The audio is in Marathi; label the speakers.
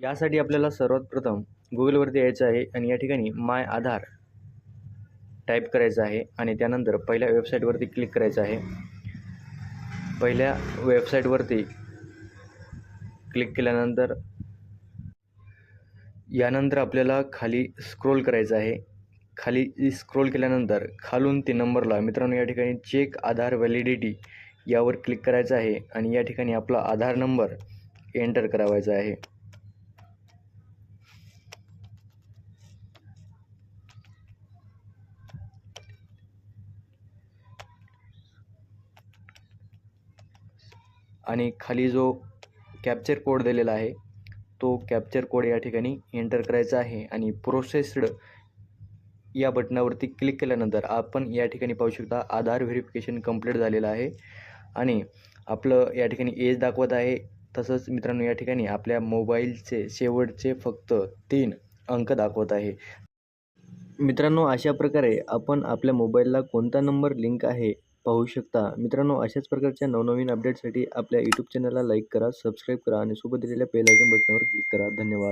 Speaker 1: यासाठी आपल्याला सर्वात प्रथम गुगलवरती यायचं आहे आणि या ठिकाणी माय आधार टाईप करायचं आहे आणि त्यानंतर पहिल्या वेबसाईटवरती क्लिक करायचं आहे. पहिल्या वेबसाईटवरती क्लिक केल्यानंतर यानंतर आपल्याला खाली स्क्रोल करायचं आहे. खाली स्क्रोल केल्यानंतर खालून ते नंबरला मित्रांनो या ठिकाणी चेक आधार व्हॅलिडिटी यावर क्लिक करायचं आहे आणि या ठिकाणी आपला आधार नंबर एंटर करावायचा आहे. आणि खाली जो कॅप्चर कोड दिलेला आहे तो कॅप्चर कोड या ठिकाणी एंटर करायचा आहे आणि प्रोसेस्ड या बटनावरती क्लिक केल्यानंतर आपण या ठिकाणी पाहू शकता आधार व्हेरिफिकेशन कंप्लीट झालेलं आहे. आणि आपलं या ठिकाणी एज दाखवत आहे. तसंच मित्रांनो या ठिकाणी आपल्या मोबाईलचे शेवटचे फक्त तीन अंक दाखवत आहे. मित्रांनो अशा प्रकारे आपण आपल्या मोबाईलला कोणता नंबर लिंक आहे पाहू शकता. मित्रांनो अशाच प्रकारच्या नवनवीन अपडेटसाठी आपल्या यूट्यूब चॅनलला लाईक करा सबस्क्राईब करा आणि सोबत दिलेल्या बेल आयकॉन बटनावर क्लिक करा. धन्यवाद.